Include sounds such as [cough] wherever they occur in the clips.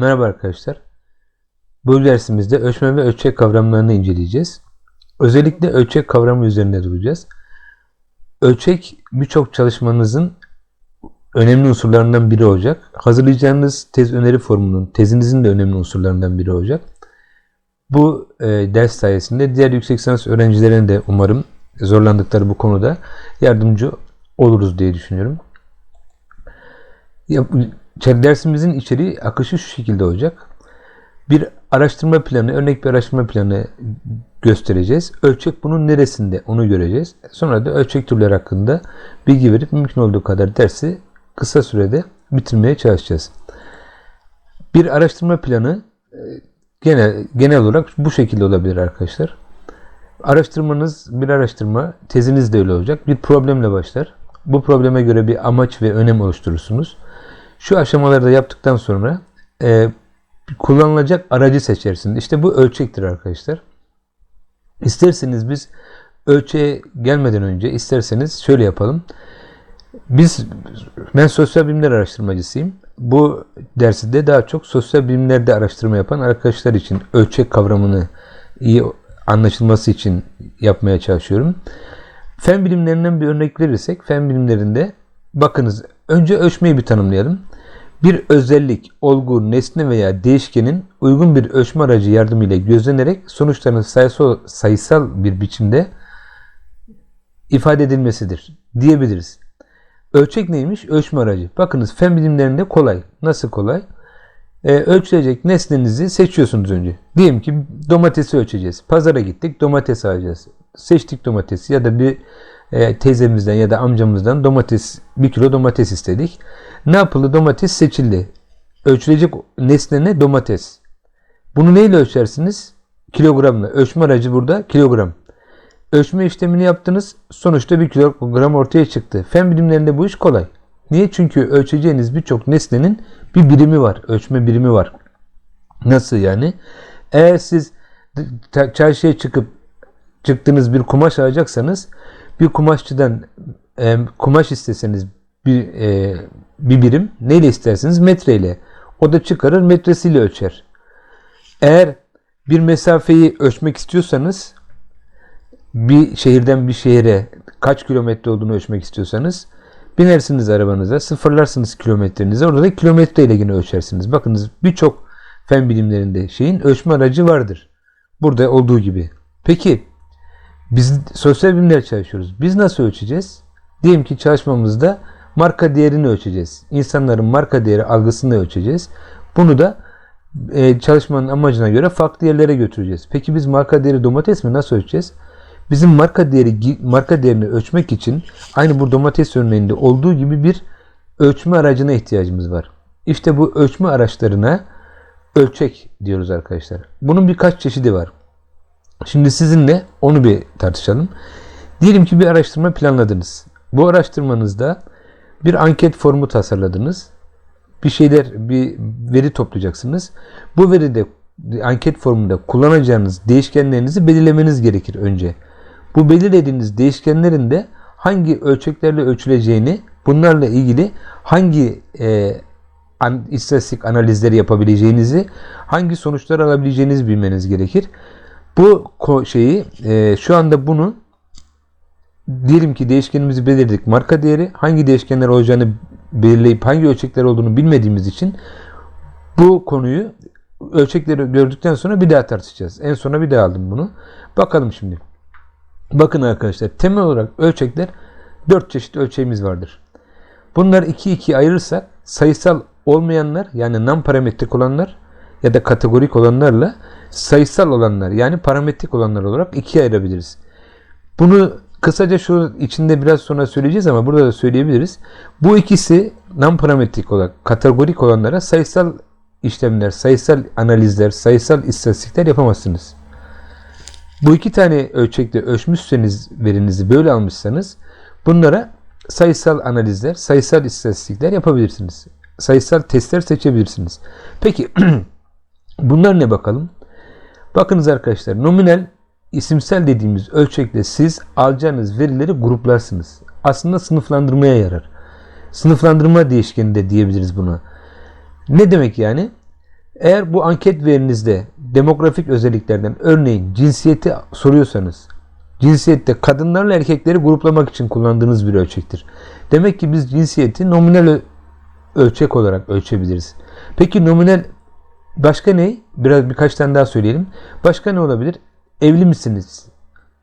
Merhaba arkadaşlar. Bu dersimizde ölçme ve ölçek kavramlarını inceleyeceğiz. Özellikle ölçek kavramı üzerinde duracağız. Ölçek birçok çalışmanızın önemli unsurlarından biri olacak. Hazırlayacağınız tez öneri formunun, tezinizin de önemli unsurlarından biri olacak. Bu e, ders sayesinde diğer yüksek lisans öğrencilerine de umarım zorlandıkları bu konuda yardımcı oluruz diye düşünüyorum. Ya, dersimizin içeriği akışı şu şekilde olacak. Bir araştırma planı, örnek bir araştırma planı göstereceğiz. Ölçek bunun neresinde onu göreceğiz. Sonra da ölçek türleri hakkında bilgi verip mümkün olduğu kadar dersi kısa sürede bitirmeye çalışacağız. Bir araştırma planı e, genel genel olarak bu şekilde olabilir arkadaşlar. Araştırmanız bir araştırma, teziniz de öyle olacak. Bir problemle başlar. Bu probleme göre bir amaç ve önem oluşturursunuz. Şu aşamalarda yaptıktan sonra e, kullanılacak aracı seçersiniz. İşte bu ölçektir arkadaşlar. İsterseniz biz ölçeğe gelmeden önce isterseniz şöyle yapalım. Biz ben sosyal bilimler araştırmacısıyım. Bu dersi de daha çok sosyal bilimlerde araştırma yapan arkadaşlar için ölçek kavramını iyi anlaşılması için yapmaya çalışıyorum. Fen bilimlerinden bir örnek verirsek fen bilimlerinde bakınız önce ölçmeyi bir tanımlayalım. Bir özellik, olgu, nesne veya değişkenin uygun bir ölçme aracı yardımıyla gözlenerek sonuçlarının sayısal, sayısal bir biçimde ifade edilmesidir diyebiliriz. Ölçek neymiş? Ölçme aracı. Bakınız fen bilimlerinde kolay. Nasıl kolay? Ee, ölçülecek nesnenizi seçiyorsunuz önce. Diyelim ki domatesi ölçeceğiz. Pazara gittik domates alacağız. Seçtik domatesi ya da bir e, teyzemizden ya da amcamızdan domates bir kilo domates istedik. Ne yapıldı? Domates seçildi. Ölçülecek nesne ne? Domates. Bunu neyle ölçersiniz? Kilogramla. Ölçme aracı burada kilogram. Ölçme işlemini yaptınız. Sonuçta bir kilogram ortaya çıktı. Fen bilimlerinde bu iş kolay. Niye? Çünkü ölçeceğiniz birçok nesnenin bir birimi var. Ölçme birimi var. Nasıl yani? Eğer siz çarşıya çıkıp çıktığınız bir kumaş alacaksanız bir kumaşçıdan e, kumaş isteseniz bir e, bir birim neyle isterseniz metreyle. O da çıkarır metresiyle ölçer. Eğer bir mesafeyi ölçmek istiyorsanız bir şehirden bir şehire kaç kilometre olduğunu ölçmek istiyorsanız binersiniz arabanıza, sıfırlarsınız kilometrenizi. Orada da kilometre ile yine ölçersiniz. Bakınız birçok fen bilimlerinde şeyin ölçme aracı vardır. Burada olduğu gibi. Peki biz sosyal bilimler çalışıyoruz. Biz nasıl ölçeceğiz? Diyelim ki çalışmamızda marka değerini ölçeceğiz. İnsanların marka değeri algısını ölçeceğiz. Bunu da e, çalışmanın amacına göre farklı yerlere götüreceğiz. Peki biz marka değeri domates mi nasıl ölçeceğiz? Bizim marka değeri marka değerini ölçmek için aynı bu domates örneğinde olduğu gibi bir ölçme aracına ihtiyacımız var. İşte bu ölçme araçlarına ölçek diyoruz arkadaşlar. Bunun birkaç çeşidi var. Şimdi sizinle onu bir tartışalım. Diyelim ki bir araştırma planladınız. Bu araştırmanızda bir anket formu tasarladınız. Bir şeyler, bir veri toplayacaksınız. Bu veride anket formunda kullanacağınız değişkenlerinizi belirlemeniz gerekir önce. Bu belirlediğiniz değişkenlerin de hangi ölçeklerle ölçüleceğini, bunlarla ilgili hangi e, an, istatistik analizleri yapabileceğinizi, hangi sonuçlar alabileceğinizi bilmeniz gerekir. Bu şeyi e, şu anda bunu diyelim ki değişkenimizi belirledik. Marka değeri hangi değişkenler olacağını belirleyip hangi ölçekler olduğunu bilmediğimiz için bu konuyu ölçekleri gördükten sonra bir daha tartışacağız. En sona bir daha aldım bunu. Bakalım şimdi. Bakın arkadaşlar temel olarak ölçekler 4 çeşit ölçeğimiz vardır. Bunlar 2 2 ayırırsak sayısal olmayanlar yani non parametrik olanlar ya da kategorik olanlarla sayısal olanlar yani parametrik olanlar olarak ikiye ayırabiliriz. Bunu kısaca şu içinde biraz sonra söyleyeceğiz ama burada da söyleyebiliriz. Bu ikisi non parametrik olarak kategorik olanlara sayısal işlemler, sayısal analizler, sayısal istatistikler yapamazsınız. Bu iki tane ölçekte ölçmüşseniz verinizi böyle almışsanız bunlara sayısal analizler, sayısal istatistikler yapabilirsiniz. Sayısal testler seçebilirsiniz. Peki [clears throat] bunlar ne bakalım? Bakınız arkadaşlar nominal isimsel dediğimiz ölçekle siz alacağınız verileri gruplarsınız. Aslında sınıflandırmaya yarar. Sınıflandırma değişkeni de diyebiliriz buna. Ne demek yani? Eğer bu anket verinizde demografik özelliklerden örneğin cinsiyeti soruyorsanız cinsiyette kadınlarla erkekleri gruplamak için kullandığınız bir ölçektir. Demek ki biz cinsiyeti nominal ölçek olarak ölçebiliriz. Peki nominal başka ne? Biraz birkaç tane daha söyleyelim. Başka ne olabilir? Evli misiniz?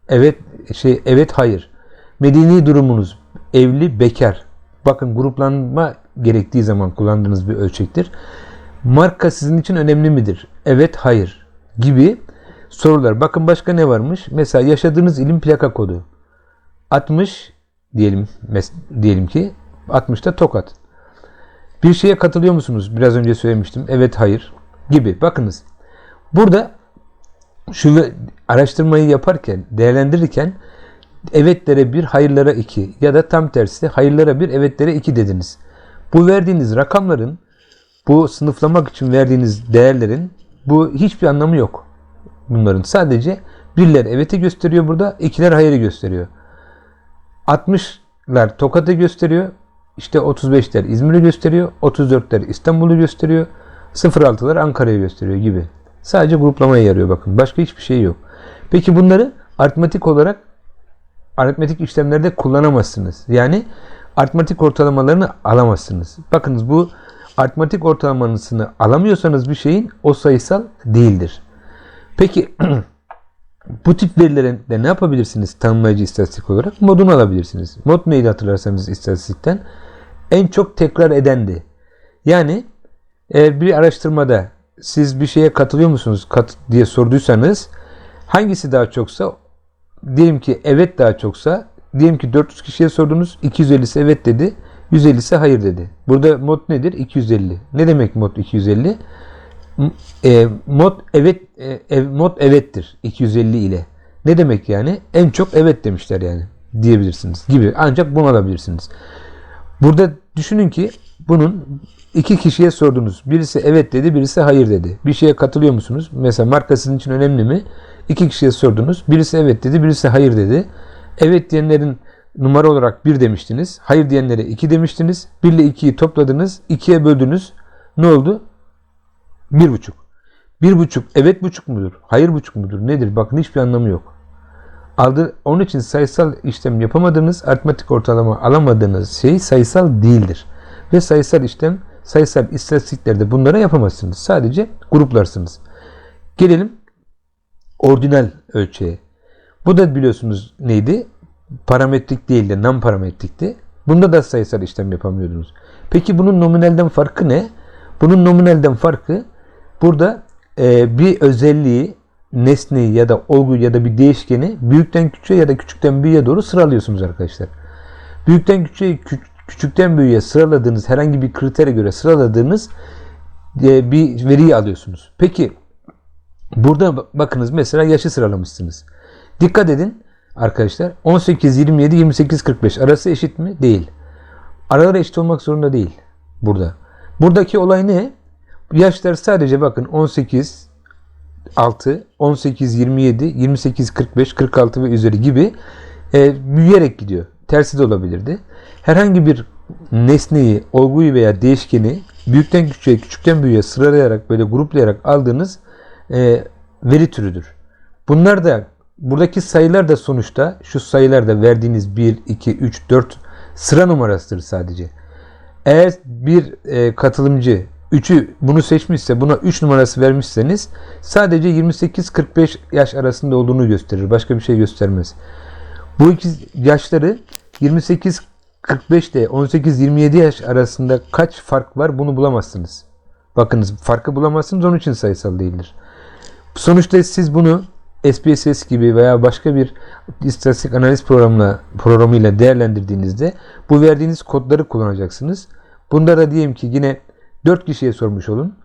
Evet, şey evet hayır. Medeni durumunuz evli bekar. Bakın gruplanma gerektiği zaman kullandığınız bir ölçektir. Marka sizin için önemli midir? Evet, hayır gibi sorular. Bakın başka ne varmış? Mesela yaşadığınız ilin plaka kodu. 60 diyelim diyelim ki 60'ta Tokat. Bir şeye katılıyor musunuz? Biraz önce söylemiştim. Evet, hayır gibi. Bakınız. Burada şu araştırmayı yaparken, değerlendirirken evetlere bir, hayırlara iki ya da tam tersi hayırlara bir, evetlere iki dediniz. Bu verdiğiniz rakamların, bu sınıflamak için verdiğiniz değerlerin bu hiçbir anlamı yok. Bunların sadece birler eveti gösteriyor burada, ikiler hayırı gösteriyor. 60'lar Tokat'ı gösteriyor. İşte 35'ler İzmir'i gösteriyor. 34'ler İstanbul'u gösteriyor. 06'lar Ankara'yı gösteriyor gibi. Sadece gruplamaya yarıyor bakın. Başka hiçbir şey yok. Peki bunları aritmetik olarak aritmetik işlemlerde kullanamazsınız. Yani aritmetik ortalamalarını alamazsınız. Bakınız bu aritmetik ortalamasını alamıyorsanız bir şeyin o sayısal değildir. Peki [clears throat] bu tip verilerin de ne yapabilirsiniz tanımlayıcı istatistik olarak? Modunu alabilirsiniz. Mod neydi hatırlarsanız istatistikten? En çok tekrar edendi. Yani eğer bir araştırmada siz bir şeye katılıyor musunuz kat diye sorduysanız hangisi daha çoksa diyelim ki evet daha çoksa diyelim ki 400 kişiye sordunuz 250'si evet dedi 150'si hayır dedi. Burada mod nedir? 250. Ne demek mod 250? M- E, mod evet e, mod evettir 250 ile. Ne demek yani? En çok evet demişler yani diyebilirsiniz gibi. Ancak bunu alabilirsiniz. Burada düşünün ki bunun iki kişiye sordunuz. Birisi evet dedi, birisi hayır dedi. Bir şeye katılıyor musunuz? Mesela marka sizin için önemli mi? İki kişiye sordunuz. Birisi evet dedi, birisi hayır dedi. Evet diyenlerin numara olarak bir demiştiniz. Hayır diyenlere iki demiştiniz. Bir ile ikiyi topladınız. ikiye böldünüz. Ne oldu? Bir buçuk. Bir buçuk evet buçuk mudur? Hayır buçuk mudur? Nedir? Bakın hiçbir anlamı yok. Aldı, onun için sayısal işlem yapamadığınız, aritmetik ortalama alamadığınız şey sayısal değildir. Ve sayısal işlem, sayısal istatistiklerde bunlara yapamazsınız. Sadece gruplarsınız. Gelelim ordinal ölçeğe. Bu da biliyorsunuz neydi? Parametrik değil de non parametrikti. Bunda da sayısal işlem yapamıyordunuz. Peki bunun nominalden farkı ne? Bunun nominalden farkı burada e, bir özelliği, nesneyi ya da olguyu ya da bir değişkeni büyükten küçüğe ya da küçükten büyüğe doğru sıralıyorsunuz arkadaşlar. Büyükten küçüğe, kü- küçükten büyüğe sıraladığınız herhangi bir kritere göre sıraladığınız e, bir veriyi alıyorsunuz. Peki burada ba- bakınız mesela yaşı sıralamışsınız. Dikkat edin arkadaşlar 18, 27, 28, 45 arası eşit mi? Değil. Araları eşit olmak zorunda değil burada. Buradaki olay ne? Yaşlar sadece bakın 18, 6, 18, 27, 28, 45, 46 ve üzeri gibi e, büyüyerek gidiyor. Tersi de olabilirdi. Herhangi bir nesneyi, olguyu veya değişkeni büyükten küçüğe, küçükten büyüğe sıralayarak böyle gruplayarak aldığınız e, veri türüdür. Bunlar da buradaki sayılar da sonuçta şu sayılar da verdiğiniz 1, 2, 3, 4 sıra numarasıdır sadece. Eğer bir e, katılımcı 3'ü bunu seçmişse buna 3 numarası vermişseniz sadece 28-45 yaş arasında olduğunu gösterir. Başka bir şey göstermez. Bu iki yaşları 28 45 ile 18-27 yaş arasında kaç fark var bunu bulamazsınız. Bakınız farkı bulamazsınız onun için sayısal değildir. Sonuçta siz bunu SPSS gibi veya başka bir istatistik analiz programla programıyla değerlendirdiğinizde bu verdiğiniz kodları kullanacaksınız. Bunda da diyelim ki yine 4 kişiye sormuş olun.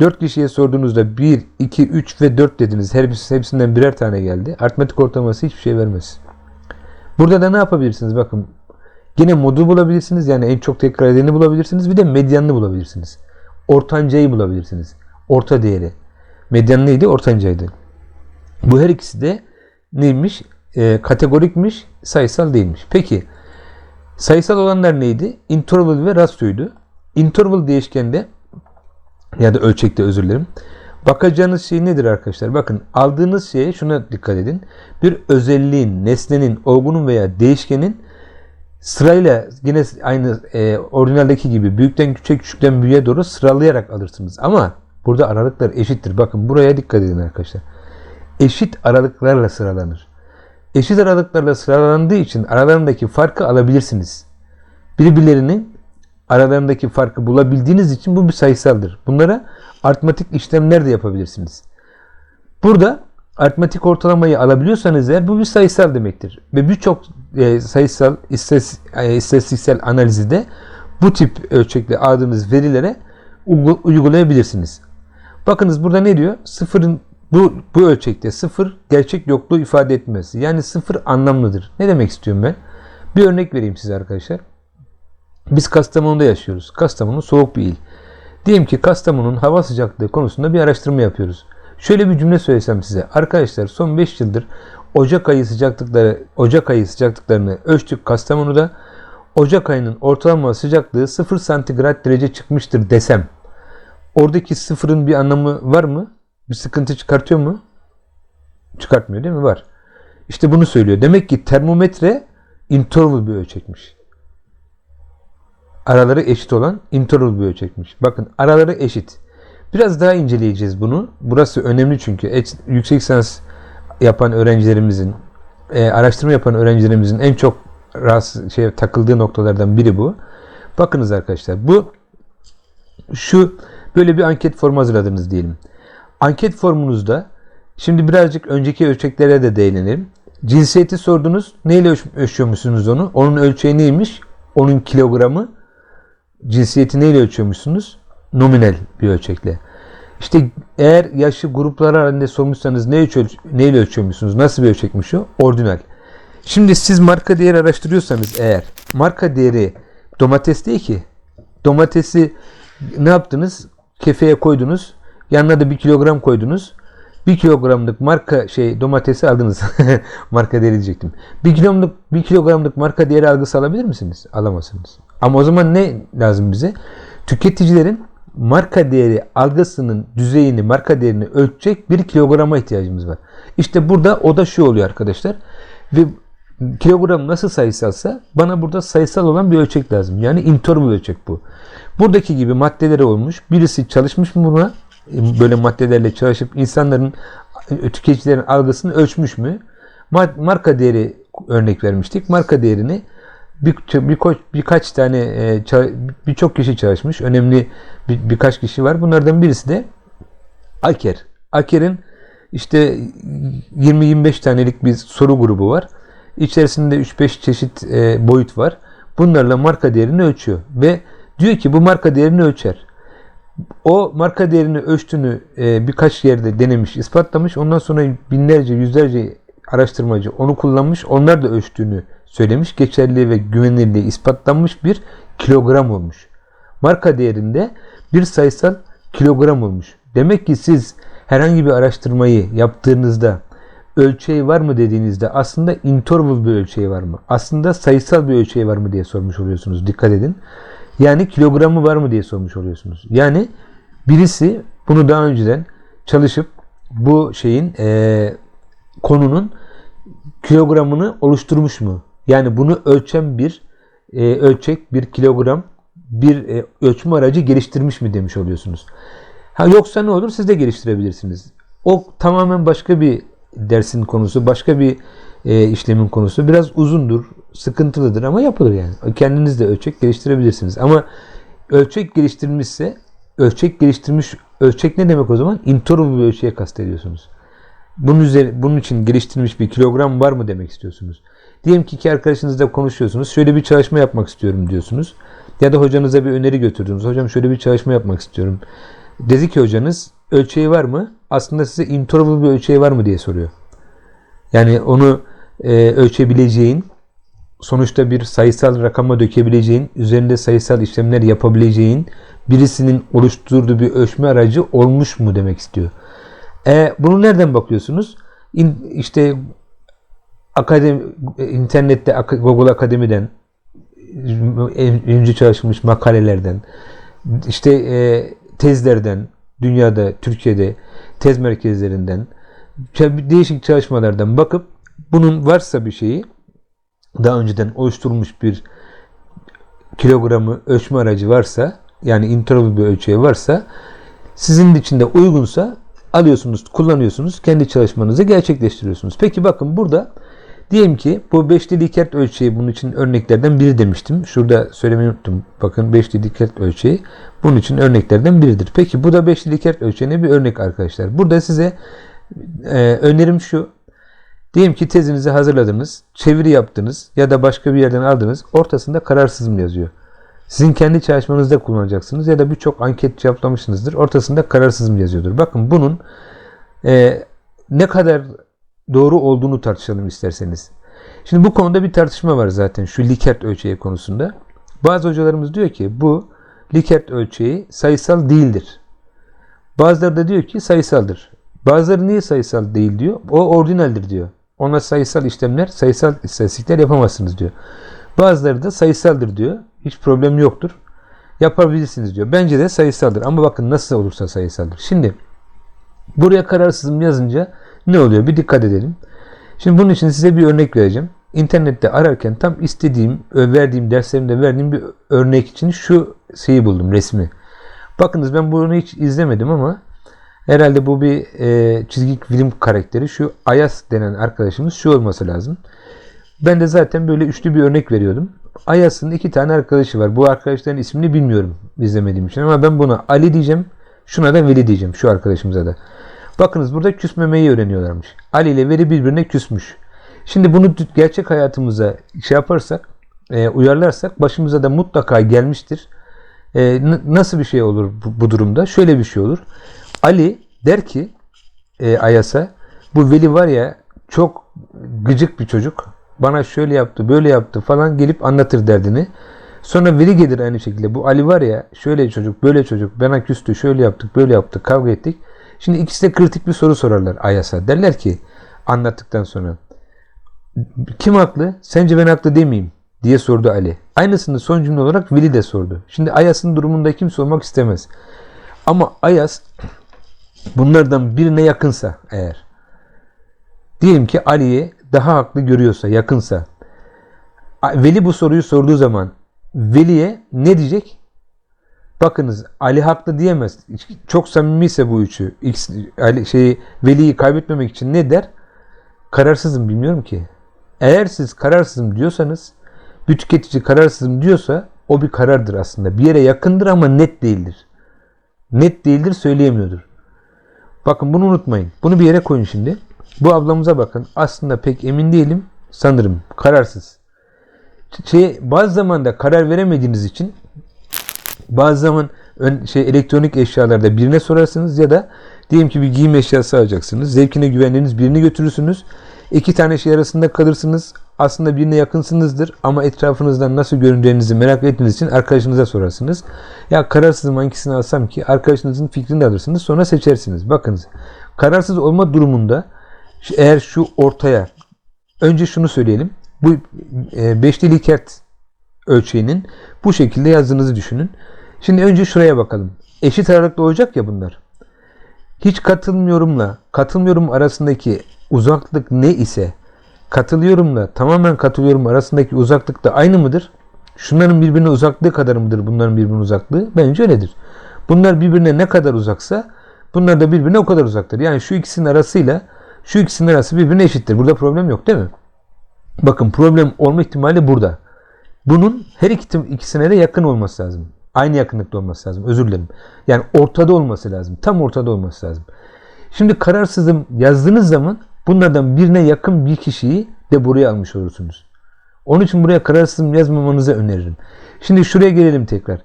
4 kişiye sorduğunuzda 1, 2, 3 ve 4 dediniz. Her hepsinden birer tane geldi. Aritmetik ortalaması hiçbir şey vermez. Burada da ne yapabilirsiniz? Bakın yine modu bulabilirsiniz. Yani en çok tekrar edeni bulabilirsiniz. Bir de medyanını bulabilirsiniz. Ortancayı bulabilirsiniz. Orta değeri. Medyan neydi? Ortancaydı. Bu her ikisi de neymiş? E, kategorikmiş, sayısal değilmiş. Peki sayısal olanlar neydi? Interval ve rasyoydu. Interval değişkende Ya da ölçekte özür dilerim. Bakacağınız şey nedir arkadaşlar? Bakın aldığınız şeye şuna dikkat edin. Bir özelliğin, nesnenin, olgunun veya değişkenin sırayla yine aynı e, orijinaldeki gibi büyükten küçük küçükten büyüğe doğru sıralayarak alırsınız. Ama burada aralıklar eşittir. Bakın buraya dikkat edin arkadaşlar. Eşit aralıklarla sıralanır. Eşit aralıklarla sıralandığı için aralarındaki farkı alabilirsiniz. Birbirlerinin aralarındaki farkı bulabildiğiniz için bu bir sayısaldır. Bunlara aritmatik işlemler de yapabilirsiniz. Burada aritmatik ortalamayı alabiliyorsanız eğer bu bir sayısal demektir. Ve birçok e, sayısal e, istatistiksel analizde bu tip ölçekle aldığınız verilere uygulayabilirsiniz. Bakınız burada ne diyor? Sıfırın bu, bu ölçekte sıfır gerçek yokluğu ifade etmez. Yani sıfır anlamlıdır. Ne demek istiyorum ben? Bir örnek vereyim size arkadaşlar. Biz Kastamonu'da yaşıyoruz. Kastamonu soğuk bir il. Diyelim ki Kastamonu'nun hava sıcaklığı konusunda bir araştırma yapıyoruz. Şöyle bir cümle söylesem size. Arkadaşlar son 5 yıldır Ocak ayı sıcaklıkları Ocak ayı sıcaklıklarını ölçtük Kastamonu'da. Ocak ayının ortalama sıcaklığı 0 santigrat derece çıkmıştır desem. Oradaki sıfırın bir anlamı var mı? Bir sıkıntı çıkartıyor mu? Çıkartmıyor değil mi? Var. İşte bunu söylüyor. Demek ki termometre interval bir ölçekmiş. Araları eşit olan interval bir ölçekmiş. Bakın araları eşit. Biraz daha inceleyeceğiz bunu. Burası önemli çünkü yüksek lisans yapan öğrencilerimizin, e, araştırma yapan öğrencilerimizin en çok rahatsız, şey, takıldığı noktalardan biri bu. Bakınız arkadaşlar bu şu böyle bir anket formu hazırladınız diyelim. Anket formunuzda şimdi birazcık önceki ölçeklere de değinelim. Cinsiyeti sordunuz. Neyle ölç ölçüyormuşsunuz onu? Onun ölçeği neymiş? Onun kilogramı. Cinsiyeti neyle ölçüyormuşsunuz? Nominal bir ölçekle. İşte eğer yaşı gruplar halinde sormuşsanız ne ölç neyle ölçüyormuşsunuz? Nasıl bir ölçekmiş o? Ordinal. Şimdi siz marka değeri araştırıyorsanız eğer marka değeri domates değil ki domatesi ne yaptınız? Kefeye koydunuz. Yanına da bir kilogram koydunuz. Bir kilogramlık marka şey domatesi aldınız. [laughs] marka değeri diyecektim. Bir kilogramlık, bir kilogramlık marka değeri algısı alabilir misiniz? Alamazsınız. Ama o zaman ne lazım bize? Tüketicilerin marka değeri algısının düzeyini, marka değerini ölçecek bir kilograma ihtiyacımız var. İşte burada o da şu oluyor arkadaşlar. Ve kilogram nasıl sayısalsa bana burada sayısal olan bir ölçek lazım. Yani interval ölçek bu. Buradaki gibi maddeleri olmuş. Birisi çalışmış mı buna? Böyle maddelerle çalışıp insanların tüketicilerin algısını ölçmüş mü? Marka değeri örnek vermiştik. Marka değerini bir, bir, birkaç tane e, birçok kişi çalışmış. Önemli bir, birkaç kişi var. Bunlardan birisi de Aker. Aker'in işte 20-25 tanelik bir soru grubu var. İçerisinde 3-5 çeşit e, boyut var. Bunlarla marka değerini ölçüyor ve diyor ki bu marka değerini ölçer. O marka değerini ölçtüğünü e, birkaç yerde denemiş, ispatlamış. Ondan sonra binlerce, yüzlerce araştırmacı onu kullanmış. Onlar da ölçtüğünü söylemiş. Geçerli ve güvenilirliği ispatlanmış bir kilogram olmuş. Marka değerinde bir sayısal kilogram olmuş. Demek ki siz herhangi bir araştırmayı yaptığınızda ölçeği var mı dediğinizde aslında interval bir ölçeği var mı? Aslında sayısal bir ölçeği var mı diye sormuş oluyorsunuz. Dikkat edin. Yani kilogramı var mı diye sormuş oluyorsunuz. Yani birisi bunu daha önceden çalışıp bu şeyin e, konunun kilogramını oluşturmuş mu? Yani bunu ölçen bir e, ölçek, bir kilogram, bir e, ölçme aracı geliştirmiş mi demiş oluyorsunuz. Ha yoksa ne olur? Siz de geliştirebilirsiniz. O tamamen başka bir dersin konusu, başka bir e, işlemin konusu. Biraz uzundur, sıkıntılıdır ama yapılır yani. Kendiniz de ölçek geliştirebilirsiniz. Ama ölçek geliştirilmişse, ölçek geliştirmiş, ölçek ne demek o zaman? Interval bir ölçeğe kastediyorsunuz. Bunun, üzeri, bunun için geliştirilmiş bir kilogram var mı demek istiyorsunuz. Diyelim ki iki arkadaşınızla konuşuyorsunuz. Şöyle bir çalışma yapmak istiyorum diyorsunuz. Ya da hocanıza bir öneri götürdünüz. Hocam şöyle bir çalışma yapmak istiyorum. Dedi ki hocanız ölçeği var mı? Aslında size interval bir ölçeği var mı diye soruyor. Yani onu e, ölçebileceğin, sonuçta bir sayısal rakama dökebileceğin, üzerinde sayısal işlemler yapabileceğin birisinin oluşturduğu bir ölçme aracı olmuş mu demek istiyor. E, bunu nereden bakıyorsunuz? İn, işte akademi, internette Google Akademi'den önce çalışılmış makalelerden işte e, tezlerden, dünyada, Türkiye'de tez merkezlerinden, değişik çalışmalardan bakıp bunun varsa bir şeyi daha önceden oluşturulmuş bir kilogramı ölçme aracı varsa yani interval bir ölçeği varsa sizin içinde uygunsa alıyorsunuz, kullanıyorsunuz, kendi çalışmanızı gerçekleştiriyorsunuz. Peki bakın burada diyelim ki bu 5 Likert ölçeği bunun için örneklerden biri demiştim. Şurada söylemeyi unuttum. Bakın 5 Likert ölçeği bunun için örneklerden biridir. Peki bu da 5 Likert ölçeğine bir örnek arkadaşlar. Burada size e, önerim şu. Diyelim ki tezinizi hazırladınız, çeviri yaptınız ya da başka bir yerden aldınız. Ortasında kararsızım yazıyor. Sizin kendi çalışmanızda kullanacaksınız ya da birçok anket cevaplamışsınızdır. Ortasında kararsızım yazıyordur. Bakın bunun e, ne kadar doğru olduğunu tartışalım isterseniz. Şimdi bu konuda bir tartışma var zaten şu Likert ölçeği konusunda. Bazı hocalarımız diyor ki bu Likert ölçeği sayısal değildir. Bazıları da diyor ki sayısaldır. Bazıları niye sayısal değil diyor. O ordinaldir diyor. Ona sayısal işlemler, sayısal istatistikler yapamazsınız diyor. Bazıları da sayısaldır diyor. Hiç problem yoktur. Yapabilirsiniz diyor. Bence de sayısaldır. Ama bakın nasıl olursa sayısaldır. Şimdi buraya kararsızım yazınca ne oluyor? Bir dikkat edelim. Şimdi bunun için size bir örnek vereceğim. İnternette ararken tam istediğim, verdiğim derslerimde verdiğim bir örnek için şu şeyi buldum, resmi. Bakınız ben bunu hiç izlemedim ama herhalde bu bir e, çizgi film karakteri. Şu Ayas denen arkadaşımız şu olması lazım. Ben de zaten böyle üçlü bir örnek veriyordum. Ayas'ın iki tane arkadaşı var. Bu arkadaşların ismini bilmiyorum izlemediğim için ama ben buna Ali diyeceğim. Şuna da Veli diyeceğim şu arkadaşımıza da. Bakınız burada küsmemeyi öğreniyorlarmış. Ali ile Veli birbirine küsmüş. Şimdi bunu gerçek hayatımıza şey yaparsak, e, uyarlarsak başımıza da mutlaka gelmiştir. E, nasıl bir şey olur bu, bu durumda? Şöyle bir şey olur. Ali der ki e, Ayas'a bu Veli var ya çok gıcık bir çocuk. Bana şöyle yaptı, böyle yaptı falan gelip anlatır derdini. Sonra Veli gelir aynı şekilde. Bu Ali var ya şöyle çocuk, böyle çocuk, bana küstü, şöyle yaptık, böyle yaptık, kavga ettik. Şimdi ikisi de kritik bir soru sorarlar Ayas'a. Derler ki anlattıktan sonra kim haklı? Sence ben haklı demeyeyim diye sordu Ali. Aynısını son cümle olarak Veli de sordu. Şimdi Ayas'ın durumunda kimse olmak istemez. Ama Ayas bunlardan birine yakınsa eğer diyelim ki Ali'ye daha haklı görüyorsa, yakınsa Veli bu soruyu sorduğu zaman Veli'ye ne diyecek? Bakınız Ali haklı diyemez. Çok samimiyse bu üçü. X, Ali, şeyi, Veli'yi kaybetmemek için ne der? Kararsızım bilmiyorum ki. Eğer siz kararsızım diyorsanız bir tüketici kararsızım diyorsa o bir karardır aslında. Bir yere yakındır ama net değildir. Net değildir söyleyemiyordur. Bakın bunu unutmayın. Bunu bir yere koyun şimdi. Bu ablamıza bakın. Aslında pek emin değilim. Sanırım kararsız. Şey, bazı zaman da karar veremediğiniz için bazı zaman ön, şey elektronik eşyalarda birine sorarsınız ya da diyelim ki bir giyim eşyası alacaksınız. Zevkine güvendiğiniz birini götürürsünüz. İki tane şey arasında kalırsınız. Aslında birine yakınsınızdır ama etrafınızdan nasıl görüneceğinizi merak ettiğiniz için arkadaşınıza sorarsınız. Ya kararsızım hangisini alsam ki arkadaşınızın fikrini alırsınız sonra seçersiniz. Bakınız kararsız olma durumunda eğer şu ortaya önce şunu söyleyelim. Bu e, beşli Likert ölçeğinin bu şekilde yazdığınızı düşünün. Şimdi önce şuraya bakalım. Eşit ağırlıklı olacak ya bunlar. Hiç katılmıyorumla katılmıyorum arasındaki uzaklık ne ise katılıyorumla tamamen katılıyorum arasındaki uzaklık da aynı mıdır? Şunların birbirine uzaklığı kadar mıdır bunların birbirine uzaklığı? Bence öyledir. Bunlar birbirine ne kadar uzaksa bunlar da birbirine o kadar uzaktır. Yani şu ikisinin arasıyla şu ikisinin arası birbirine eşittir. Burada problem yok değil mi? Bakın problem olma ihtimali burada. Bunun her iki, ikisine de yakın olması lazım. Aynı yakınlıkta olması lazım. Özür dilerim. Yani ortada olması lazım. Tam ortada olması lazım. Şimdi kararsızım yazdığınız zaman bunlardan birine yakın bir kişiyi de buraya almış olursunuz. Onun için buraya kararsızım yazmamanızı öneririm. Şimdi şuraya gelelim tekrar.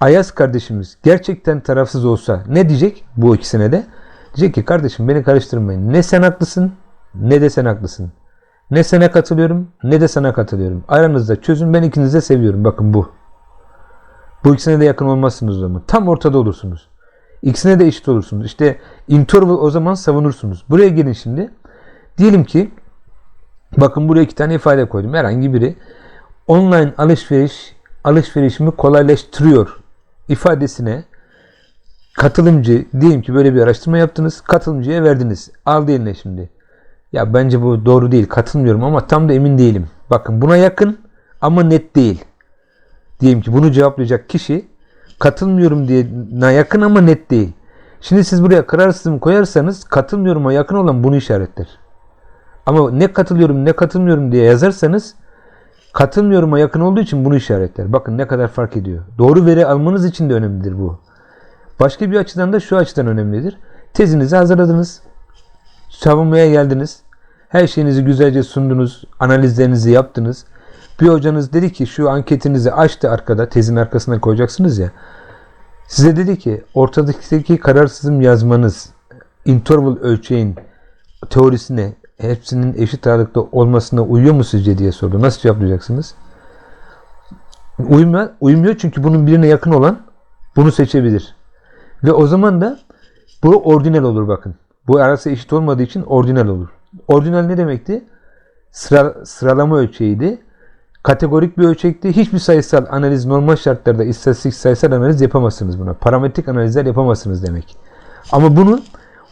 Ayaz kardeşimiz gerçekten tarafsız olsa ne diyecek bu ikisine de? Diyecek ki kardeşim beni karıştırmayın. Ne sen haklısın ne de sen haklısın. Ne sana katılıyorum ne de sana katılıyorum. Aranızda çözün ben ikinizi de seviyorum. Bakın bu. Bu ikisine de yakın olmazsınız o zaman. Tam ortada olursunuz. İkisine de eşit olursunuz. İşte interval o zaman savunursunuz. Buraya gelin şimdi. Diyelim ki bakın buraya iki tane ifade koydum. Herhangi biri online alışveriş alışverişimi kolaylaştırıyor ifadesine katılımcı diyelim ki böyle bir araştırma yaptınız. Katılımcıya verdiniz. Aldı eline şimdi. Ya bence bu doğru değil. Katılmıyorum ama tam da emin değilim. Bakın buna yakın ama net değil. Diyelim ki bunu cevaplayacak kişi katılmıyorum diye yakın ama net değil. Şimdi siz buraya kararsızım koyarsanız katılmıyorum'a yakın olan bunu işaretler. Ama ne katılıyorum ne katılmıyorum diye yazarsanız katılmıyorum'a yakın olduğu için bunu işaretler. Bakın ne kadar fark ediyor. Doğru veri almanız için de önemlidir bu. Başka bir açıdan da şu açıdan önemlidir. Tezinizi hazırladınız. Savunmaya geldiniz. Her şeyinizi güzelce sundunuz. Analizlerinizi yaptınız. Bir hocanız dedi ki şu anketinizi açtı arkada. Tezin arkasına koyacaksınız ya. Size dedi ki ortadaki kararsızım yazmanız interval ölçeğin teorisine hepsinin eşit ağırlıkta olmasına uyuyor mu sizce diye sordu. Nasıl cevaplayacaksınız? Uymuyor, uymuyor çünkü bunun birine yakın olan bunu seçebilir. Ve o zaman da bu ordinal olur bakın. Bu arası eşit olmadığı için ordinal olur. Ordinal ne demekti? Sıra, sıralama ölçeğiydi. Kategorik bir ölçekti. Hiçbir sayısal analiz normal şartlarda istatistik sayısal analiz yapamazsınız buna. Parametrik analizler yapamazsınız demek. Ama bunu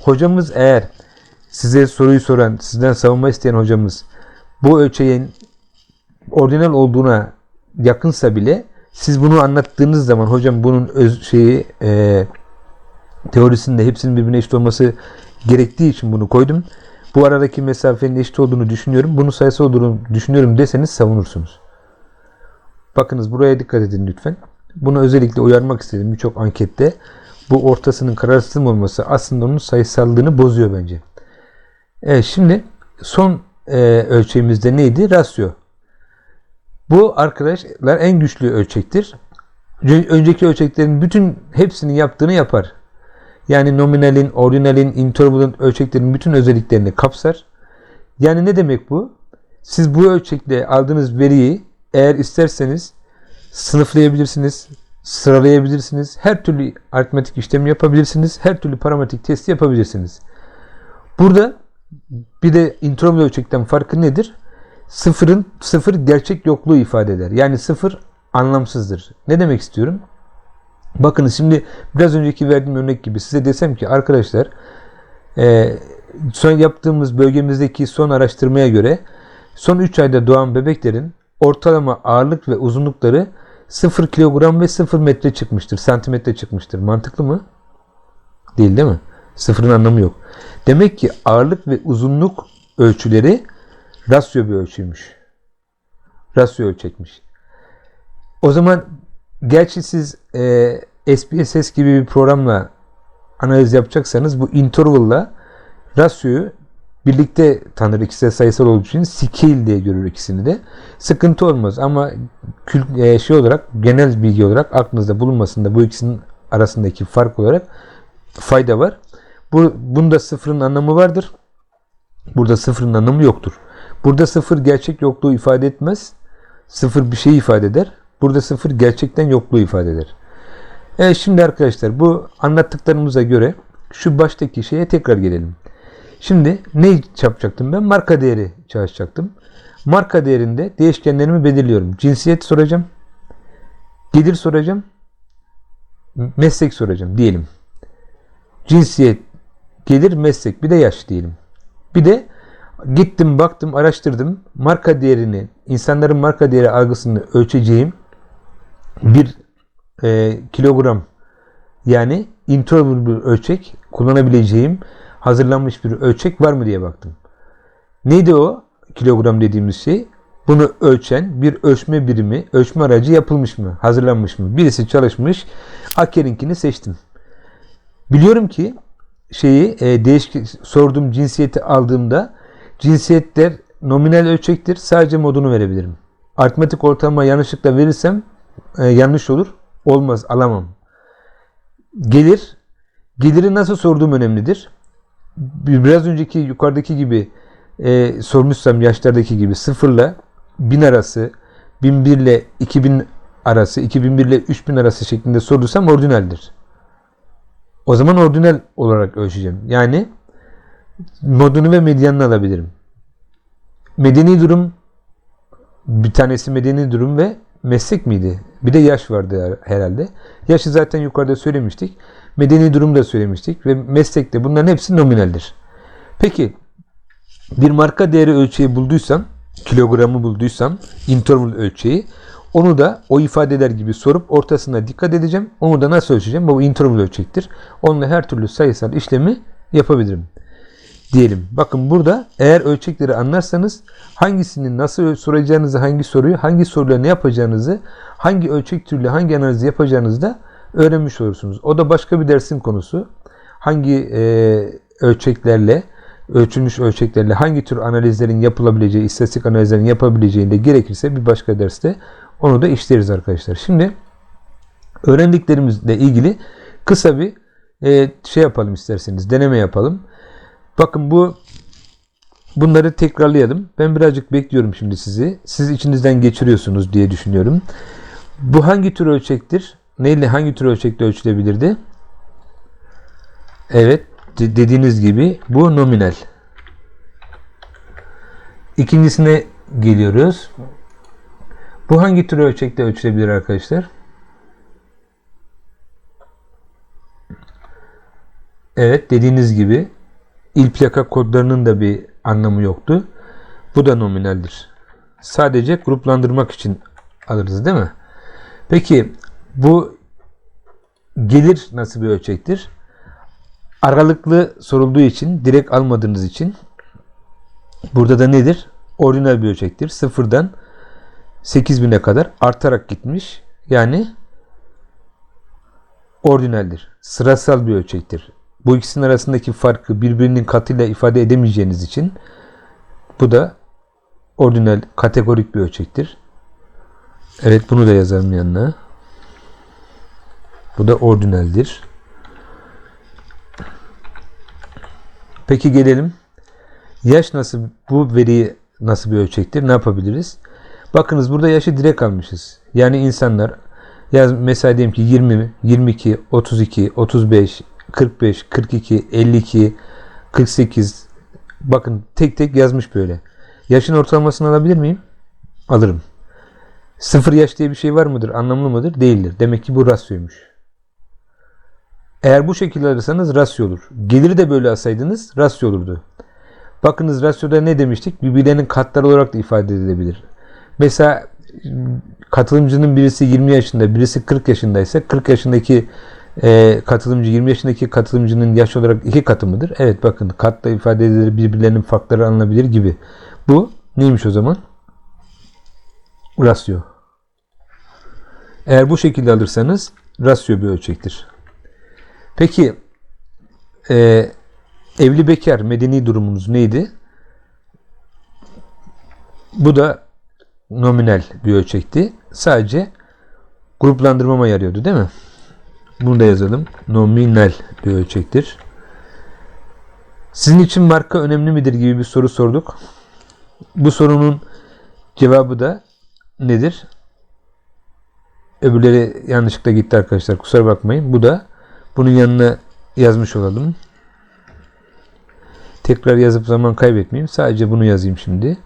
hocamız eğer size soruyu soran, sizden savunma isteyen hocamız bu ölçeğin ordinal olduğuna yakınsa bile siz bunu anlattığınız zaman hocam bunun öz şeyi e, teorisinde hepsinin birbirine eşit olması gerektiği için bunu koydum. Bu aradaki mesafenin eşit olduğunu düşünüyorum. Bunun sayısı olduğunu düşünüyorum deseniz savunursunuz. Bakınız buraya dikkat edin lütfen. Bunu özellikle uyarmak istedim birçok ankette. Bu ortasının kararsız olması aslında onun sayısallığını bozuyor bence. Evet şimdi son e, ölçeğimizde neydi? Rasyo. Bu arkadaşlar en güçlü ölçektir. Önceki ölçeklerin bütün hepsini yaptığını yapar. Yani nominalin, ordinalin, intervalın ölçeklerin bütün özelliklerini kapsar. Yani ne demek bu? Siz bu ölçekle aldığınız veriyi eğer isterseniz sınıflayabilirsiniz, sıralayabilirsiniz. Her türlü aritmetik işlemi yapabilirsiniz. Her türlü parametrik testi yapabilirsiniz. Burada bir de interval ölçekten farkı nedir? Sıfırın sıfır gerçek yokluğu ifade eder. Yani sıfır anlamsızdır. Ne demek istiyorum? Bakın şimdi biraz önceki verdiğim örnek gibi size desem ki arkadaşlar e, son yaptığımız bölgemizdeki son araştırmaya göre son 3 ayda doğan bebeklerin ortalama ağırlık ve uzunlukları 0 kilogram ve 0 metre çıkmıştır. Santimetre çıkmıştır. Mantıklı mı? Değil değil mi? Sıfırın anlamı yok. Demek ki ağırlık ve uzunluk ölçüleri rasyo bir ölçüymüş. Rasyo ölçekmiş. O zaman gerçi siz e, SPSS gibi bir programla analiz yapacaksanız bu interval'la rasyoyu birlikte tanır ikisi de sayısal olduğu için scale diye görür ikisini de. Sıkıntı olmaz ama e, şey olarak genel bilgi olarak aklınızda bulunmasında bu ikisinin arasındaki fark olarak fayda var. Bu, bunda sıfırın anlamı vardır. Burada sıfırın anlamı yoktur. Burada sıfır gerçek yokluğu ifade etmez. Sıfır bir şey ifade eder. Burada sıfır gerçekten yokluğu ifade eder. Evet şimdi arkadaşlar bu anlattıklarımıza göre şu baştaki şeye tekrar gelelim. Şimdi ne yapacaktım ben? Marka değeri çalışacaktım. Marka değerinde değişkenlerimi belirliyorum. Cinsiyet soracağım. Gelir soracağım. Meslek soracağım diyelim. Cinsiyet, gelir, meslek bir de yaş diyelim. Bir de gittim baktım araştırdım. Marka değerini, insanların marka değeri algısını ölçeceğim bir e, kilogram yani interval bir ölçek kullanabileceğim hazırlanmış bir ölçek var mı diye baktım. Neydi o kilogram dediğimiz şey? Bunu ölçen bir ölçme birimi, ölçme aracı yapılmış mı? Hazırlanmış mı? Birisi çalışmış. Aker'inkini seçtim. Biliyorum ki şeyi e, değişik sorduğum cinsiyeti aldığımda cinsiyetler nominal ölçektir. Sadece modunu verebilirim. Aritmetik ortalama yanlışlıkla verirsem e, yanlış olur. Olmaz, alamam. Gelir. Geliri nasıl sorduğum önemlidir. Biraz önceki yukarıdaki gibi e, sormuşsam yaşlardaki gibi sıfırla bin arası, 1001 ile 2000 arası, 2001 ile 3000 arası şeklinde sorursam ordinaldir. O zaman ordinal olarak ölçeceğim. Yani modunu ve medyanını alabilirim. Medeni durum bir tanesi medeni durum ve meslek miydi? Bir de yaş vardı herhalde. Yaşı zaten yukarıda söylemiştik. Medeni durum da söylemiştik ve meslekte bunların hepsi nominaldir. Peki bir marka değeri ölçeği bulduysam, kilogramı bulduysam, interval ölçeği onu da o ifadeler gibi sorup ortasına dikkat edeceğim. Onu da nasıl ölçeceğim? Bu interval ölçektir. Onunla her türlü sayısal işlemi yapabilirim. Diyelim. Bakın burada eğer ölçekleri anlarsanız hangisini nasıl soracağınızı, hangi soruyu, hangi soruyla ne yapacağınızı, hangi ölçek türüyle hangi analizi yapacağınızı da öğrenmiş olursunuz. O da başka bir dersin konusu. Hangi e, ölçeklerle, ölçülmüş ölçeklerle hangi tür analizlerin yapılabileceği, istatistik analizlerin yapabileceğini de gerekirse bir başka derste onu da işleriz arkadaşlar. Şimdi öğrendiklerimizle ilgili kısa bir e, şey yapalım isterseniz. Deneme yapalım. Bakın bu bunları tekrarlayalım. Ben birazcık bekliyorum şimdi sizi. Siz içinizden geçiriyorsunuz diye düşünüyorum. Bu hangi tür ölçektir? Neyle hangi tür ölçekle ölçülebilirdi? Evet, dediğiniz gibi bu nominal. İkincisine geliyoruz. Bu hangi tür ölçekle ölçülebilir arkadaşlar? Evet dediğiniz gibi il plaka kodlarının da bir anlamı yoktu. Bu da nominaldir. Sadece gruplandırmak için alırız değil mi? Peki bu gelir nasıl bir ölçektir? Aralıklı sorulduğu için, direkt almadığınız için burada da nedir? Ordinal bir ölçektir. Sıfırdan 8000'e kadar artarak gitmiş. Yani ordinaldir. Sırasal bir ölçektir. Bu ikisinin arasındaki farkı birbirinin katıyla ifade edemeyeceğiniz için bu da ordinal kategorik bir ölçektir. Evet bunu da yazalım yanına. Bu da ordinaldir. Peki gelelim. Yaş nasıl bu veriyi nasıl bir ölçektir? Ne yapabiliriz? Bakınız burada yaşı direkt almışız. Yani insanlar yaz mesela diyelim ki 20, 22, 32, 35, 45, 42, 52, 48 bakın tek tek yazmış böyle. Yaşın ortalamasını alabilir miyim? Alırım. Sıfır yaş diye bir şey var mıdır? Anlamlı mıdır? Değildir. Demek ki bu rasyoymuş. Eğer bu şekilde alırsanız rasyo olur. Geliri de böyle alsaydınız rasyo olurdu. Bakınız rasyoda ne demiştik? Birbirlerinin katları olarak da ifade edilebilir. Mesela katılımcının birisi 20 yaşında, birisi 40 yaşındaysa 40 yaşındaki e, katılımcı 20 yaşındaki katılımcının yaş olarak iki katı mıdır? Evet bakın katla ifade edilir birbirlerinin farkları alınabilir gibi. Bu neymiş o zaman? Rasyo. Eğer bu şekilde alırsanız rasyo bir ölçektir. Peki e, evli bekar medeni durumunuz neydi? Bu da nominal bir ölçekti. Sadece gruplandırmama yarıyordu değil mi? Bunu da yazalım. Nominal bir ölçektir. Sizin için marka önemli midir gibi bir soru sorduk. Bu sorunun cevabı da nedir? Öbürleri yanlışlıkla gitti arkadaşlar. Kusura bakmayın. Bu da bunun yanına yazmış olalım. Tekrar yazıp zaman kaybetmeyeyim. Sadece bunu yazayım şimdi.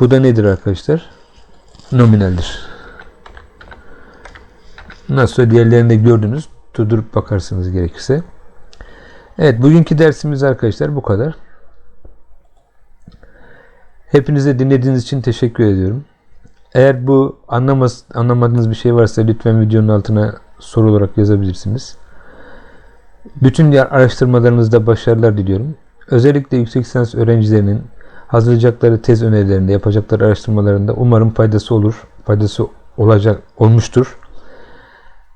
Bu da nedir arkadaşlar? Nominaldir. Nasıl diğerlerinde gördünüz. Durdurup bakarsınız gerekirse. Evet bugünkü dersimiz arkadaşlar bu kadar. Hepinize dinlediğiniz için teşekkür ediyorum. Eğer bu anlamaz, anlamadığınız bir şey varsa lütfen videonun altına soru olarak yazabilirsiniz. Bütün diğer araştırmalarınızda başarılar diliyorum. Özellikle yüksek lisans öğrencilerinin hazırlayacakları tez önerilerinde, yapacakları araştırmalarında umarım faydası olur. Faydası olacak, olmuştur.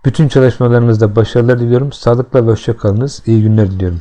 Bütün çalışmalarınızda başarılar diliyorum. Sağlıkla ve hoşça kalınız. İyi günler diliyorum.